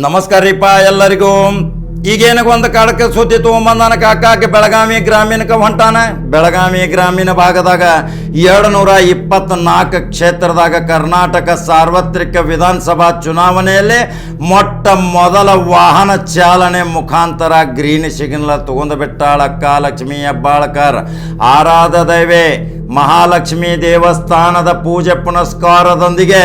ನಮಸ್ಕಾರ ರೀಪ ಎಲ್ಲರಿಗೂ. ಈಗೇನಕ್ಕೆ ಒಂದು ಕಾಡಕ್ಕೆ ಸುದ್ದಿ ತೊಗೊಂಬಂದಾನ ಕಾಕಾಗೆ ಬೆಳಗಾವಿ ಗ್ರಾಮೀಣಕ್ಕೆ ಹೊಂಟಾನ. ಬೆಳಗಾವಿ ಗ್ರಾಮೀಣ ಭಾಗದಾಗ ಎರಡು ನೂರ ಇಪ್ಪತ್ನಾಲ್ಕು ಕ್ಷೇತ್ರದಾಗ ಕರ್ನಾಟಕ ಸಾರ್ವತ್ರಿಕ ವಿಧಾನಸಭಾ ಚುನಾವಣೆಯಲ್ಲಿ ಮೊಟ್ಟ ಮೊದಲ ವಾಹನ ಚಾಲನೆ ಮುಖಾಂತರ ಗ್ರೀನ್ ಸಿಗ್ನಲ್ ತಗೊಂಡು ಬಿಟ್ಟಾಳ ಅಕ್ಕ ಲಕ್ಷ್ಮೀ ಹೆಬ್ಬಾಳ್ಕರ್. ಆರಾಧ ದೈವೆ ಮಹಾಲಕ್ಷ್ಮಿ ದೇವಸ್ಥಾನದ ಪೂಜೆ ಪುನಸ್ಕಾರದೊಂದಿಗೆ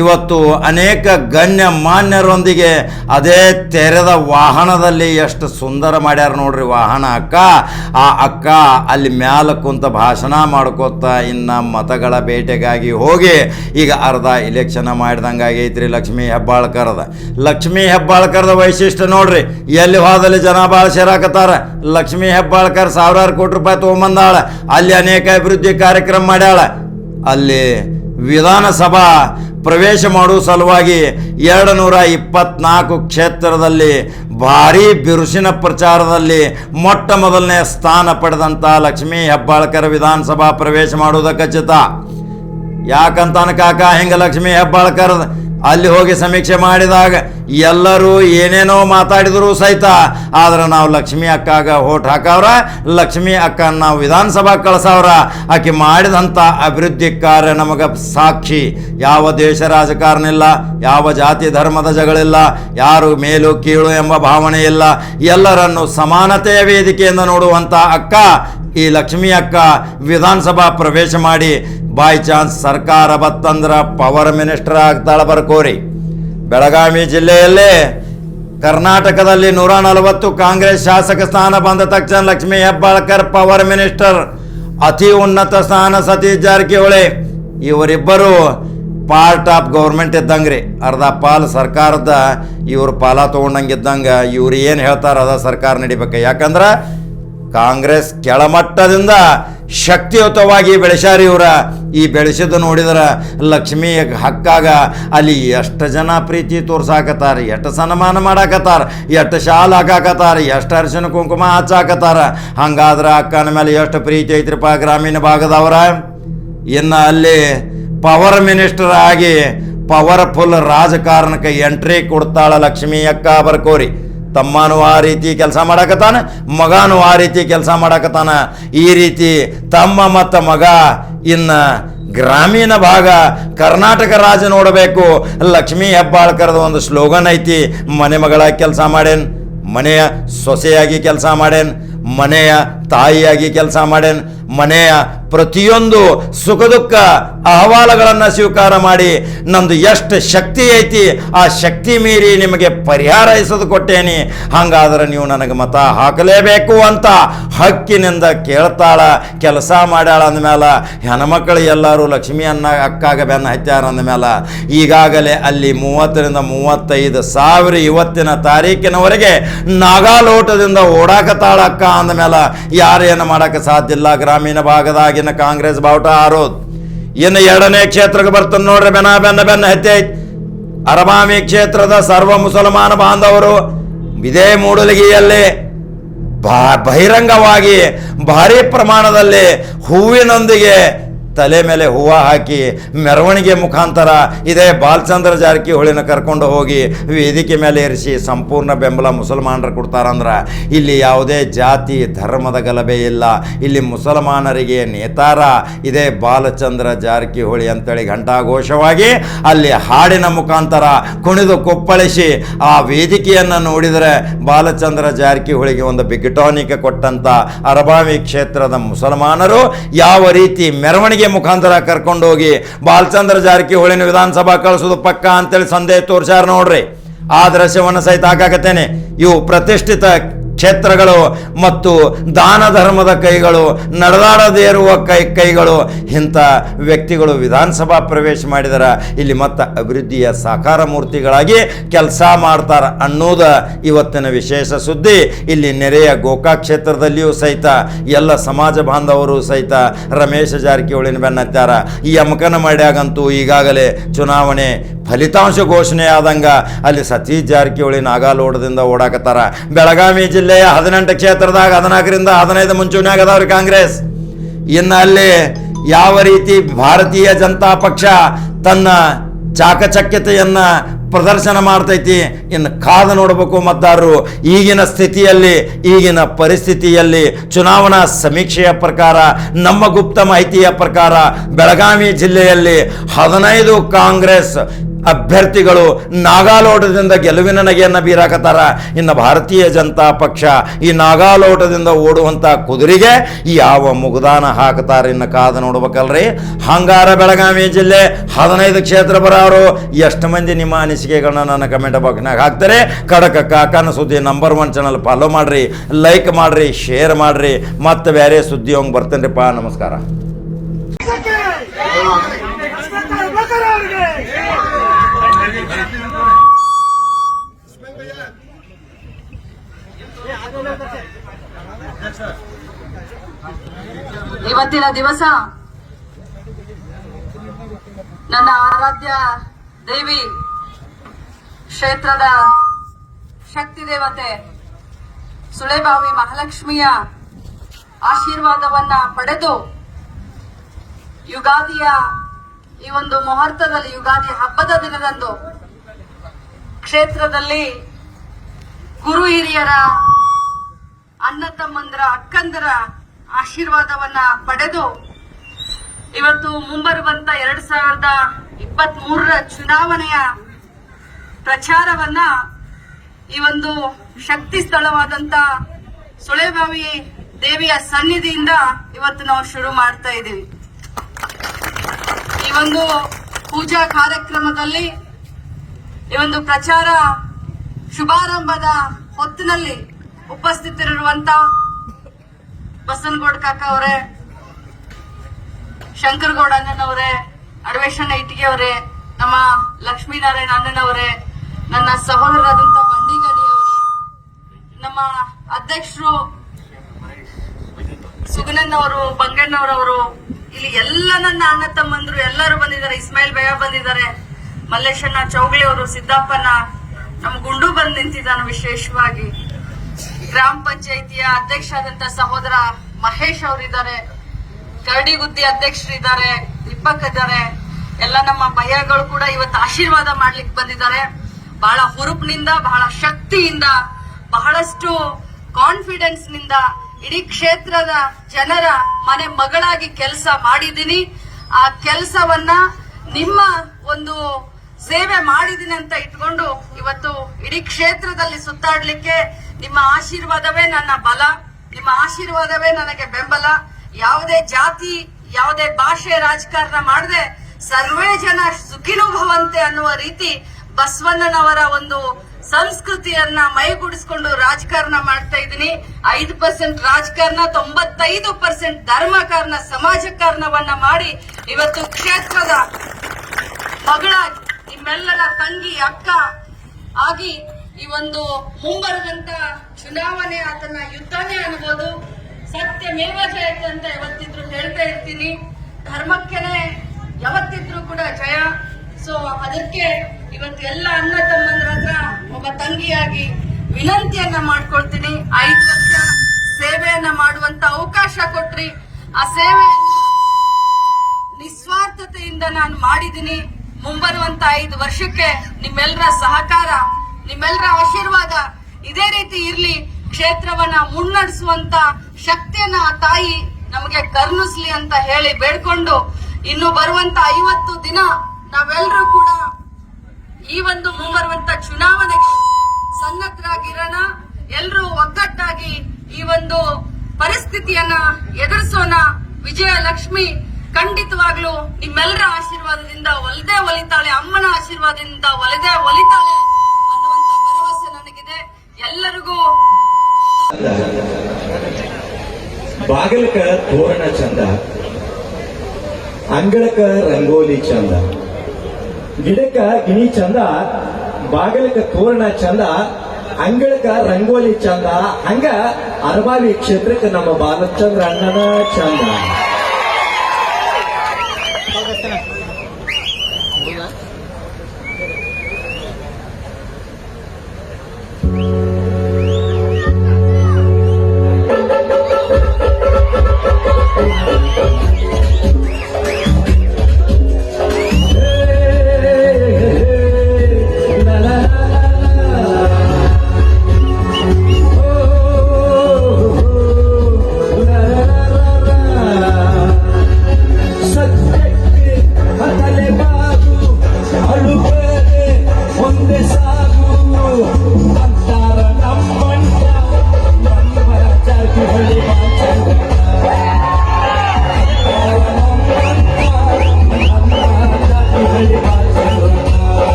ಇವತ್ತು ಅನೇಕ ಗಣ್ಯ ಮಾನ್ಯರೊಂದಿಗೆ ಅದೇ ತೆರೆದ ವಾಹನದಲ್ಲಿ ಎಷ್ಟು ಸುಂದರ ಮಾಡ್ಯಾರ ನೋಡ್ರಿ ವಾಹನ ಅಕ್ಕ. ಆ ಅಕ್ಕ ಅಲ್ಲಿ ಮ್ಯಾಲ ಕುಂತ ಭಾಷಣ ಮಾಡ್ಕೋತ ಇನ್ನ ಮತಗಳ ಬೇಟೆಗಾಗಿ ಹೋಗಿ ಈಗ ಅರ್ಧ ಇಲೆಕ್ಷನ್ ಮಾಡಿದಂಗ ಆಗೈತ್ರಿ ಲಕ್ಷ್ಮೀ ಹೆಬ್ಬಾಳ್ಕರದ. ಲಕ್ಷ್ಮೀ ಹೆಬ್ಬಾಳ್ಕರದ ವೈಶಿಷ್ಟ್ಯ ನೋಡ್ರಿ, ಎಲ್ಲಿ ಹೋದಲ್ಲಿ ಜನ ಭಾಳ ಸೇರಾಕತ್ತಾರ. ಲಕ್ಷ್ಮೀ ಹೆಬ್ಬಾಳ್ಕರ್ ಸಾವಿರಾರು ಕೋಟಿ ರೂಪಾಯಿ ತೊಗೊಂಬಂದಾಳ. ಅಲ್ಲಿ ಅನೇಕ ಅಭಿವೃದ್ಧಿ ಕಾರ್ಯಕ್ರಮ ಮಾಡ್ಯಾಳ. ಅಲ್ಲಿ ವಿಧಾನಸಭಾ ಪ್ರವೇಶ ಮಾಡುವ ಸಲುವಾಗಿ ಎರಡು ನೂರ ಇಪ್ಪತ್ನಾಲ್ಕು ಕ್ಷೇತ್ರದಲ್ಲಿ ಭಾರೀ ಬಿರುಸಿನ ಪ್ರಚಾರದಲ್ಲಿ ಮೊಟ್ಟ ಮೊದಲನೇ ಸ್ಥಾನ ಪಡೆದಂಥ ಲಕ್ಷ್ಮೀ ಹೆಬ್ಬಾಳ್ಕರ್ ವಿಧಾನಸಭಾ ಪ್ರವೇಶ ಮಾಡುವುದ ಖಚಿತ ಯಾಕಂತನ ಕಾಕ ಹಿಂಗ ಲಕ್ಷ್ಮೀ ಹೆಬ್ಬಾಳ್ಕರ್ ಅಲ್ಲಿ ಹೋಗಿ ಸಮೀಕ್ಷೆ ಮಾಡಿದಾಗ ಎಲ್ಲರೂ ಏನೇನೋ ಮಾತಾಡಿದರೂ ಸಹಿತ, ಆದ್ರೆ ನಾವು ಲಕ್ಷ್ಮಿ ಅಕ್ಕಾಗ ಓಟ್ ಹಾಕವ್ರ, ಲಕ್ಷ್ಮಿ ಅಕ್ಕ ನಾವು ವಿಧಾನಸಭಾ ಕಳ್ಸವ್ರ, ಆಕೆ ಮಾಡಿದಂಥ ಅಭಿವೃದ್ಧಿ ಕಾರ್ಯ ನಮಗೆ ಸಾಕ್ಷಿ. ಯಾವ ದೇಶ ರಾಜಕಾರಣ ಇಲ್ಲ ಯಾವ ಜಾತಿ ಧರ್ಮದ ಜಗಳಿಲ್ಲ, ಯಾರು ಮೇಲು ಕೀಳು ಎಂಬ ಭಾವನೆ ಇಲ್ಲ. ಎಲ್ಲರನ್ನು ಸಮಾನತೆಯ ವೇದಿಕೆಯಿಂದ ನೋಡುವಂಥ ಅಕ್ಕ, ಈ ಲಕ್ಷ್ಮಿ ಅಕ್ಕ ವಿಧಾನಸಭಾ ಪ್ರವೇಶ ಮಾಡಿ ಬೈ ಚಾನ್ಸ್ ಸರ್ಕಾರ ಬತ್ತಂದ್ರ ಪವರ್ ಮಿನಿಸ್ಟರ್ ಆಗ್ತಾಳ ಬರ್ಕೋರಿ. ಬೆಳಗಾವಿ ಜಿಲ್ಲೆಯಲ್ಲಿ ಕರ್ನಾಟಕದಲ್ಲಿ ನೂರ ನಲವತ್ತು ಕಾಂಗ್ರೆಸ್ ಶಾಸಕ ಸ್ಥಾನ ಬಂದ ತಕ್ಷಣ ಲಕ್ಷ್ಮೀ ಹೆಬ್ಬಾಳ್ಕರ್ ಪವರ್ ಮಿನಿಸ್ಟರ್, ಅತಿ ಉನ್ನತ ಸ್ಥಾನ ಸತೀಶ್ ಜಾರಕಿಹೊಳಿ. ಇವರಿಬ್ಬರು ಪಾರ್ಟ್ ಆಫ್ ಗೌರ್ಮೆಂಟ್ ಇದ್ದಂಗ್ರಿ. ಅರ್ಧ ಪಾಲ್ ಸರ್ಕಾರದ ಇವ್ರ ಪಾಲ ತೊಗೊಂಡಂಗೆ ಇದ್ದಂಗೆ ಇವ್ರು ಏನು ಹೇಳ್ತಾರೆ ಅದ ಸರ್ಕಾರ ನಡಿಬೇಕು. ಯಾಕಂದ್ರೆ ಕಾಂಗ್ರೆಸ್ ಕೆಳಮಟ್ಟದಿಂದ ಶಕ್ತಿಯುತವಾಗಿ ಬೆಳೆಸ್ಯಾರ ಇವರ. ಈ ಬೆಳೆಸಿದ್ದು ನೋಡಿದ್ರೆ ಲಕ್ಷ್ಮಿಯ ಹಕ್ಕಾಗ ಅಲ್ಲಿ ಎಷ್ಟು ಜನ ಪ್ರೀತಿ ತೋರ್ಸಾಕತ್ತಾರ, ಎಷ್ಟು ಸನ್ಮಾನ ಮಾಡಾಕತ್ತಾರ, ಎಷ್ಟು ಶಾಲ್ ಹಾಕಾಕತ್ತಾರ, ಎಷ್ಟು ಅರಿಶಿನ ಕುಂಕುಮ ಹಚ್ಚಾಕತ್ತಾರ. ಹಂಗಾದ್ರೆ ಅಕ್ಕನ ಮೇಲೆ ಎಷ್ಟು ಪ್ರೀತಿ ಐತ್ರಿಪ್ಪ ಗ್ರಾಮೀಣ ಭಾಗದವರ. ಇನ್ನು ಅಲ್ಲಿ ಪವರ್ ಮಿನಿಸ್ಟರ್ ಆಗಿ ಪವರ್ಫುಲ್ ರಾಜಕಾರಣಕ್ಕೆ ಎಂಟ್ರಿ ಕೊಡ್ತಾಳ ಲಕ್ಷ್ಮೀ ಅಕ್ಕ ಬರ್ಕೋರಿ. ತಮ್ಮನೂ ಆ ರೀತಿ ಕೆಲಸ ಮಾಡಕತ್ತಾನೆ, ಮಗನೂ ಆ ರೀತಿ ಕೆಲಸ ಮಾಡಕತ್ತಾನೆ. ಈ ರೀತಿ ತಮ್ಮ ಮತ್ತು ಮಗ ಇನ್ನು ಗ್ರಾಮೀಣ ಭಾಗ ಕರ್ನಾಟಕ ರಾಜ ನೋಡಬೇಕು. ಲಕ್ಷ್ಮೀ ಹೆಬ್ಬಾಳ್ಕರದ ಒಂದು ಸ್ಲೋಗನ್ ಐತಿ, ಮನೆ ಮಗಳಾಗಿ ಕೆಲಸ ಮಾಡೇನ್ ಮನೆಯ ಸೊಸೆಯಾಗಿ ಕೆಲಸ ಮಾಡೇನ್ ಮನೆಯ ತಾಯಿಯಾಗಿ ಕೆಲಸ ಮಾಡ್ಯಾನ ಮನೆಯ ಪ್ರತಿಯೊಂದು ಸುಖ ದುಃಖ ಅಹವಾಲುಗಳನ್ನು ಸ್ವೀಕಾರ ಮಾಡಿ, ನಂದು ಎಷ್ಟು ಶಕ್ತಿ ಐತಿ, ಆ ಶಕ್ತಿ ಮೀರಿ ನಿಮಗೆ ಪರಿಹಾರ ಇಸದು ಕೊಟ್ಟೇನಿ. ಹಂಗಾದ್ರೆ ನೀವು ನನಗೆ ಮತ ಹಾಕಲೇಬೇಕು ಅಂತ ಹಕ್ಕಿನಿಂದ ಕೇಳ್ತಾಳ, ಕೆಲಸ ಮಾಡ್ಯಾಳ ಅಂದಮೇಲೆ ಹೆಣ್ಮಕ್ಳು ಎಲ್ಲರೂ ಲಕ್ಷ್ಮಿ ಅನ್ನ ಅಕ್ಕಾಗ ಬೆನ್ನ ಹತ್ಯಾರ ಅಂದಮೇಲೆ ಈಗಾಗಲೇ ಅಲ್ಲಿ ಮೂವತ್ತರಿಂದ ಮೂವತ್ತೈದು ಸಾವಿರ ಇವತ್ತಿನ ತಾರೀಕಿನವರೆಗೆ ನಾಗಾಲೋಟದಿಂದ ಓಡಾಕತ್ತಾಳ ಅಕ್ಕ ಅಂದಮೇಲೆ ಯಾರೇನು ಮಾಡೋಕ್ಕೆ ಸಾಧ್ಯ ಇಲ್ಲ? ಗ್ರಾಮೀಣ ಭಾಗದಾಗಿನ ಕಾಂಗ್ರೆಸ್ ಬಾವುಟ ಆರೋದು. ಇನ್ನು ಎರಡನೇ ಕ್ಷೇತ್ರಕ್ಕೆ ಬರ್ತದೆ ನೋಡ್ರಿ, ಬೆನ್ನ ಬೆನ್ನ ಬೆನ್ನ ಹತ್ಯೆ ಐತಿ. ಕ್ಷೇತ್ರದ ಸರ್ವ ಮುಸಲ್ಮಾನ ಬಾಂಧವರು ಇದೇ ಮೂಡಲಗಿಯಲ್ಲಿ ಬಹಿರಂಗವಾಗಿ ಭಾರಿ ಪ್ರಮಾಣದಲ್ಲಿ ಹೂವಿನೊಂದಿಗೆ ತಲೆ ಮೇಲೆ ಹೂವು ಹಾಕಿ ಮೆರವಣಿಗೆ ಮುಖಾಂತರ ಇದೇ ಬಾಲಚಂದ್ರ ಜಾರಕಿಹೊಳಿನ ಕರ್ಕೊಂಡು ಹೋಗಿ ವೇದಿಕೆ ಮೇಲೆ ಇರಿಸಿ ಸಂಪೂರ್ಣ ಬೆಂಬಲ ಮುಸಲ್ಮಾನರು ಕೊಡ್ತಾರಂದ್ರೆ. ಇಲ್ಲಿ ಯಾವುದೇ ಜಾತಿ, ಧರ್ಮದ ಗಲಭೆ ಇಲ್ಲ. ಇಲ್ಲಿ ಮುಸಲ್ಮಾನರಿಗೆ ನೇತಾರ, ಇದೇ ಬಾಲಚಂದ್ರ ಜಾರಕಿಹೊಳಿ ಅಂತೇಳಿ ಘಂಟಾಘೋಷವಾಗಿ ಅಲ್ಲಿ ಹಾಡಿನ ಮುಖಾಂತರ ಕುಣಿದು ಕೊಪ್ಪಳಿಸಿ ಆ ವೇದಿಕೆಯನ್ನು ನೋಡಿದರೆ ಬಾಲಚಂದ್ರ ಜಾರಕಿಹೊಳಿಗೆ ಒಂದು ಬಿಗ್ಟಾನಿಕ ಕೊಟ್ಟಂಥ ಅರಬಾವಿ ಕ್ಷೇತ್ರದ ಮುಸಲ್ಮಾನರು ಯಾವ ರೀತಿ ಮೆರವಣಿಗೆ ಮುಖಾಂತರ ಕರ್ಕೊಂಡೋಗಿ ಬಾಲಚಂದ್ರ ಜಾರಕಿಹೊಳಿನ ವಿಧಾನಸಭಾ ಕಳಿಸೋದು ಪಕ್ಕ ಅಂತೇಳಿ ಸಂದೇಹ ತೋರ್ಸ್ಯಾರ ನೋಡ್ರಿ. ಆ ದೃಶ್ಯವನ್ನು ಸಹಿತ ಹಾಕಾಕತ್ತೇನೆ. ಇವು ಪ್ರತಿಷ್ಠಿತ ಕ್ಷೇತ್ರಗಳು ಮತ್ತು ದಾನ ಧರ್ಮದ ಕೈಗಳು, ನಡೆದಾಡದೇ ಇರುವ ಕೈ, ಕೈಗಳು, ಇಂಥ ವ್ಯಕ್ತಿಗಳು ವಿಧಾನಸಭಾ ಪ್ರವೇಶ ಮಾಡಿದರ, ಇಲ್ಲಿ ಮತ್ತೆ ಅಭಿವೃದ್ಧಿಯ ಸಾಕಾರ ಮೂರ್ತಿಗಳಾಗಿ ಕೆಲಸ ಮಾಡ್ತಾರ ಅನ್ನೋದ ಇವತ್ತಿನ ವಿಶೇಷ ಸುದ್ದಿ. ಇಲ್ಲಿ ನೆರೆಯ ಗೋಕಾ ಕ್ಷೇತ್ರದಲ್ಲಿಯೂ ಸಹಿತ, ಎಲ್ಲ ಸಮಾಜ ಬಾಂಧವರು ಸಹಿತ ರಮೇಶ ಜಾರಕಿಹೊಳಿನ ಬೆನ್ನತ್ತಾರ ಈ ಅಮಕನ ಮಾಡ್ಯಾಗಂತೂ ಈಗಾಗಲೇ ಚುನಾವಣೆ ಫಲಿತಾಂಶ ಘೋಷಣೆ ಆದಂಗ ಅಲ್ಲಿ ಸತೀಶ್ ಜಾರಕಿಹೊಳಿ ನಾಗಾಲೋಡದಿಂದ ಓಡಾಕತ್ತಾರ. ಬೆಳಗಾವಿ ಜಿಲ್ಲೆಯ ಹದಿನೆಂಟು ಕ್ಷೇತ್ರದಾಗ ಹದಿನಾಲ್ಕರಿಂದ ಹದಿನೈದು ಮುಂಚೂಣಿಯಾಗ ಅದಾವ್ರಿ ಕಾಂಗ್ರೆಸ್. ಇನ್ನು ಅಲ್ಲಿ ಯಾವ ರೀತಿ ಭಾರತೀಯ ಜನತಾ ಪಕ್ಷ ತನ್ನ ಚಾಕಚಕ್ಯತೆಯನ್ನ ಪ್ರದರ್ಶನ ಮಾಡ್ತೈತಿ ಇನ್ನು ಕಾದು ನೋಡಬೇಕು ಮತದಾರರು. ಈಗಿನ ಸ್ಥಿತಿಯಲ್ಲಿ, ಈಗಿನ ಪರಿಸ್ಥಿತಿಯಲ್ಲಿ ಚುನಾವಣಾ ಸಮೀಕ್ಷೆಯ ಪ್ರಕಾರ, ನಮ್ಮ ಗುಪ್ತ ಮಾಹಿತಿಯ ಪ್ರಕಾರ, ಬೆಳಗಾವಿ ಜಿಲ್ಲೆಯಲ್ಲಿ ಹದಿನೈದು ಕಾಂಗ್ರೆಸ್ ಅಭ್ಯರ್ಥಿಗಳು ನಾಗಾಲೋಟದಿಂದ ಗೆಲುವಿನ ನಗೆಯನ್ನು ಬೀರಾಕತ್ತಾರ. ಇನ್ನು ಭಾರತೀಯ ಜನತಾ ಪಕ್ಷ ಈ ನಾಗಾಲೋಟದಿಂದ ಓಡುವಂಥ ಕುದುರೆಗೆ ಯಾವ ಮುಗದಾನ ಹಾಕ್ತಾರೆ ಇನ್ನು ಕಾದು ನೋಡ್ಬೇಕಲ್ರಿ. ಹಂಗಾರ ಬೆಳಗಾವಿ ಜಿಲ್ಲೆ ಹದಿನೈದು ಕ್ಷೇತ್ರ ಬರೋರು ಎಷ್ಟು ಮಂದಿ ನಿಮ್ಮ ಅನಿಸಿಕೆಗಳನ್ನ ನನ್ನ ಕಮೆಂಟ್ ಬಾಕ್ಸ್ನಾಗ ಹಾಕ್ತಾರೆ. ಕಡಕ ಕಾಕನ ಸುದ್ದಿ ನಂಬರ್ ಒನ್ ಚಾನಲ್ ಫಾಲೋ ಮಾಡಿರಿ ಲೈಕ್ ಮಾಡ್ರಿ ಶೇರ್ ಮಾಡಿರಿ. ಮತ್ತು ಬೇರೆ ಸುದ್ದಿ ಹೋಗಿ ಬರ್ತೇನ್ರಿಪ್ಪ. ನಮಸ್ಕಾರ. ಇವತ್ತಿನ ದಿವಸ ನನ್ನ ಆರಾಧ್ಯ ದೇವಿ ಕ್ಷೇತ್ರದ ಶಕ್ತಿ ದೇವತೆ ಸುಳೆಬಾವಿ ಮಹಾಲಕ್ಷ್ಮಿಯ ಆಶೀರ್ವಾದವನ್ನ ಪಡೆದು ಯುಗಾದಿಯ ಈ ಒಂದು ಮುಹೂರ್ತದಲ್ಲಿ, ಯುಗಾದಿ ಹಬ್ಬದ ದಿನದಂದು ಕ್ಷೇತ್ರದಲ್ಲಿ ಗುರು ಹಿರಿಯರ ಅಣ್ಣ ತಮ್ಮಂದರ ಅಕ್ಕಂದರ ಆಶೀರ್ವಾದವನ್ನ ಪಡೆದು ಇವತ್ತು ಮುಂಬರುವಂತ ಎರಡ್ ಸಾವಿರದ ಇಪ್ಪತ್ತ್ ಮೂರರ ಚುನಾವಣೆಯ ಪ್ರಚಾರವನ್ನ ಈ ಒಂದು ಶಕ್ತಿ ಸ್ಥಳವಾದಂತ ಸುಳೆಬಾವಿ ದೇವಿಯ ಸನ್ನಿಧಿಯಿಂದ ಇವತ್ತು ನಾವು ಶುರು ಮಾಡ್ತಾ ಇದ್ದೀವಿ. ಈ ಒಂದು ಪೂಜಾ ಕಾರ್ಯಕ್ರಮದಲ್ಲಿ ಈ ಒಂದು ಪ್ರಚಾರ ಶುಭಾರಂಭದ ಹೊತ್ತಿನಲ್ಲಿ ಉಪಸ್ಥಿತರಿರುವಂತ ಬಸನಗೌಡ ಕಾಕ ಅವರೇ, ಶಂಕರಗೌಡ ಅಣ್ಣನವರೇ ಅಡವೇಶಣ್ಣ ಇಟ್ಟಿಗೆ ಅವರೇ, ನಮ್ಮ ಲಕ್ಷ್ಮೀನಾರಾಯಣ ಅಣ್ಣನವರೇ ನನ್ನ ಸಹೋದರರಾದಂತ ಬಂಡಿಗಡಿ ಅವರೇ, ನಮ್ಮ ಅಧ್ಯಕ್ಷರು ಸುಗನನ್ನವರು ಬಂಗಣ್ಣವರವರು ಇಲ್ಲಿ ಎಲ್ಲ ನನ್ನ ಅಣ್ಣ ತಮ್ಮಂದ್ರು ಎಲ್ಲರೂ ಬಂದಿದ್ದಾರೆ, ಇಸ್ಮಾಯಿಲ್ ಭಯ ಬಂದಿದ್ದಾರೆ, ಮಲ್ಲೇಶಣ್ಣ ಚೌಗ್ಲಿ ಅವರು ಸಿದ್ದಪ್ಪನ ನಮ್ಮ ಗುಂಡು ಬಂದು ನಿಂತಿದ್ದಾನೆ ವಿಶೇಷವಾಗಿ. ಗ್ರಾಮ ಪಂಚಾಯಿತಿಯ ಅಧ್ಯಕ್ಷ ಆದಂತ ಸಹೋದರ ಮಹೇಶ್ ಅವರಿದ್ದಾರೆ. ಕರಡಿಗುದ್ದಿ ಅಧ್ಯಕ್ಷರಿದ್ದಾರೆ, ದೀಪಕ್ ಇದ್ದಾರೆ. ಎಲ್ಲ ನಮ್ಮ ಭಯಗಳು ಕೂಡ ಇವತ್ತು ಆಶೀರ್ವಾದ ಮಾಡ್ಲಿಕ್ಕೆ ಬಂದಿದ್ದಾರೆ. ಬಹಳ ಹುರುಪಿನಿಂದ, ಬಹಳ ಶಕ್ತಿಯಿಂದ, ಬಹಳಷ್ಟು ಕಾನ್ಫಿಡೆನ್ಸ್ನಿಂದ ಇಡೀ ಕ್ಷೇತ್ರದ ಜನರ ಮನೆ ಮಗಳಾಗಿ ಕೆಲಸ ಮಾಡಿದ್ದೀನಿ. ಆ ಕೆಲಸವನ್ನ ನಿಮ್ಮ ಒಂದು ಸೇವೆ ಮಾಡಿದ್ದೀನಿ ಅಂತ ಇಟ್ಕೊಂಡು ಇವತ್ತು ಇಡೀ ಕ್ಷೇತ್ರದಲ್ಲಿ ಸುತ್ತಾಡ್ಲಿಕ್ಕೆ ನಿಮ್ಮ ಆಶೀರ್ವಾದವೇ ನನ್ನ ಬಲ, ನಿಮ್ಮ ಆಶೀರ್ವಾದವೇ ನನಗೆ ಬೆಂಬಲ. ಯಾವುದೇ ಜಾತಿ, ಯಾವುದೇ ಭಾಷೆ ರಾಜಕಾರಣ ಮಾಡದೆ ಸರ್ವೇ ಜನ ಸುಖಿನೋ ಭವಂತೆ ಅನ್ನುವ ರೀತಿ ಬಸವಣ್ಣನವರ ಒಂದು ಸಂಸ್ಕೃತಿಯನ್ನ ಮೈಗೂಡಿಸ್ಕೊಂಡು ರಾಜಕಾರಣ ಮಾಡ್ತಾ ಇದ್ದೀನಿ. ಐದು ಪರ್ಸೆಂಟ್ ರಾಜಕಾರಣ, ತೊಂಬತ್ತೈದು ಪರ್ಸೆಂಟ್ ಧರ್ಮಕಾರಣ ಸಮಾಜಕಾರಣವನ್ನ ಮಾಡಿ ಇವತ್ತು ಕ್ಷೇತ್ರದ ಮಗಳ ನಿಮ್ಮೆಲ್ಲರ ತಂಗಿ, ಅಕ್ಕ ಆಗಿ ಈ ಒಂದು ಮುಂಬರದಂತ ಚುನಾವಣೆ ಆತನ ಯುದ್ಧನೇ ಅನ್ಬೋದು. ಸತ್ಯಮೇವ ಜಯತೆ ಅಂತ ಯಾವತ್ತಿದ್ರು ಹೇಳ್ತಾ ಇರ್ತೀನಿ. ಧರ್ಮಕ್ಕೆನೆ ಯಾವತ್ತಿದ್ರು ಕೂಡ ಜಯ. ಸೊ ಅದಕ್ಕೆ ಇವತ್ತು ಎಲ್ಲ ಅಣ್ಣ ತಮ್ಮಂದ್ರ ಹತ್ರ ಒಬ್ಬ ತಂಗಿಯಾಗಿ ವಿನಂತಿಯನ್ನ ಮಾಡ್ಕೊಳ್ತೀನಿ. ಐದು ವರ್ಷ ಸೇವೆಯನ್ನ ಮಾಡುವಂತ ಅವಕಾಶ ಕೊಟ್ರಿ. ಆ ಸೇವೆ ನಿಸ್ವಾರ್ಥತೆಯಿಂದ ನಾನು ಮಾಡಿದ್ದೀನಿ. ಮುಂಬರುವಂತ ಐದು ವರ್ಷಕ್ಕೆ ನಿಮ್ಮೆಲ್ಲರ ಸಹಕಾರ ನಿಮ್ಮೆಲ್ಲರ ಆಶೀರ್ವಾದ ಇದೇ ರೀತಿ ಇರ್ಲಿ. ಕ್ಷೇತ್ರವನ್ನ ಮುನ್ನಡೆಸುವಂತ ಶಕ್ತಿಯನ್ನ ಆ ತಾಯಿ ನಮಗೆ ಕರುಣಿಸ್ಲಿ ಅಂತ ಹೇಳಿ ಬೇಡ್ಕೊಂಡು ಇನ್ನು ಬರುವಂತ ಐವತ್ತು ದಿನ ನಾವೆಲ್ಲರೂ ಕೂಡ ಈ ಒಂದು ಮುಂಬರುವಂತ ಚುನಾವಣೆಗೆ ಸನ್ನದ್ಧರಾಗಿರೋಣ ಎಲ್ಲರೂ ಒಗ್ಗಟ್ಟಾಗಿ ಈ ಒಂದು ಪರಿಸ್ಥಿತಿಯನ್ನ ಎದುರಿಸೋಣ. ವಿಜಯ ಲಕ್ಷ್ಮಿ ಖಂಡಿತವಾಗ್ಲೂ ನಿಮ್ಮೆಲ್ಲರ ಆಶೀರ್ವಾದದಿಂದ ಒಲಿದೇ ಒಲಿತಾಳೆ, ಅಮ್ಮನ ಆಶೀರ್ವಾದದಿಂದ ಒಲಿದೇ ಒಲಿತಾಳೆ. ಬಾಗಿಲಕ ತೋರಣ ಚಂದ, ಅಂಗಳಕ ರಂಗೋಲಿ ಚಂದ ಗಿಡಕ್ಕ ಗಿಣಿ ಚಂದ, ಬಾಗಿಲಕ ತೋರಣ ಚಂದ, ಅಂಗಳಕ ರಂಗೋಲಿ ಚಂದ, ಹಂಗ ಅರಬಾವಿ ಕ್ಷೇತ್ರಕ್ಕೆ ನಮ್ಮ ಬಾಲಚಂದ್ರ ಅಣ್ಣನ ಚಂದ. ಬದಲೆ ಬಾರು ಸಾಲು ಒಂದೇ ಸಾಗು.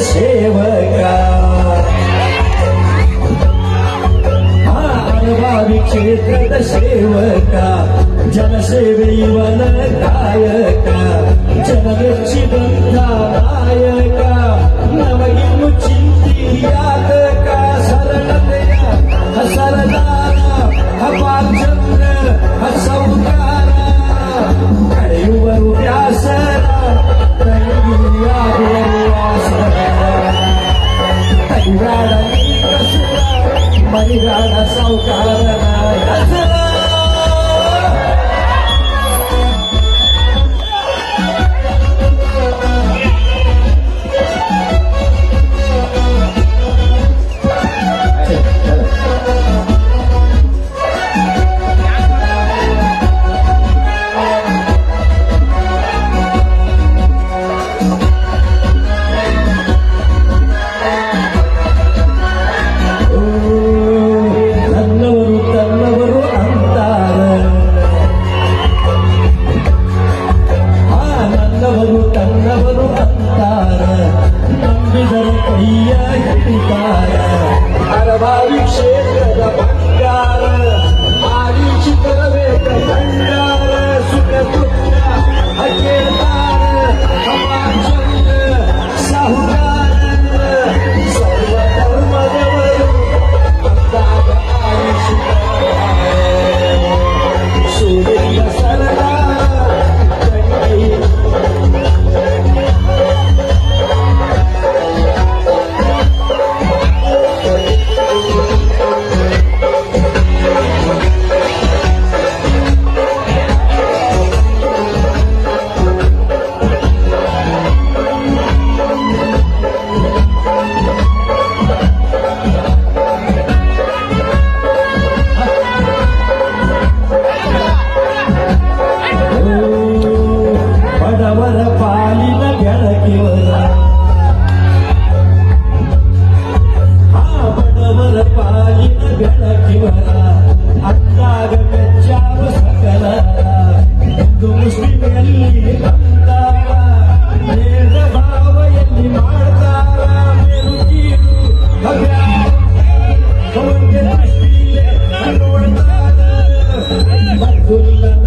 ಕ್ಷೇತ್ರದ ತನ್ನವರು ತನ್ನವರು ಅಂತಾರ. ನಂಬಿದರ ಕೈಯ ಹಿಡಿತಾರ. ಧಾರವಾಡಿ ಕ್ಷೇತ್ರದ ಬಂಗಾರ Kulla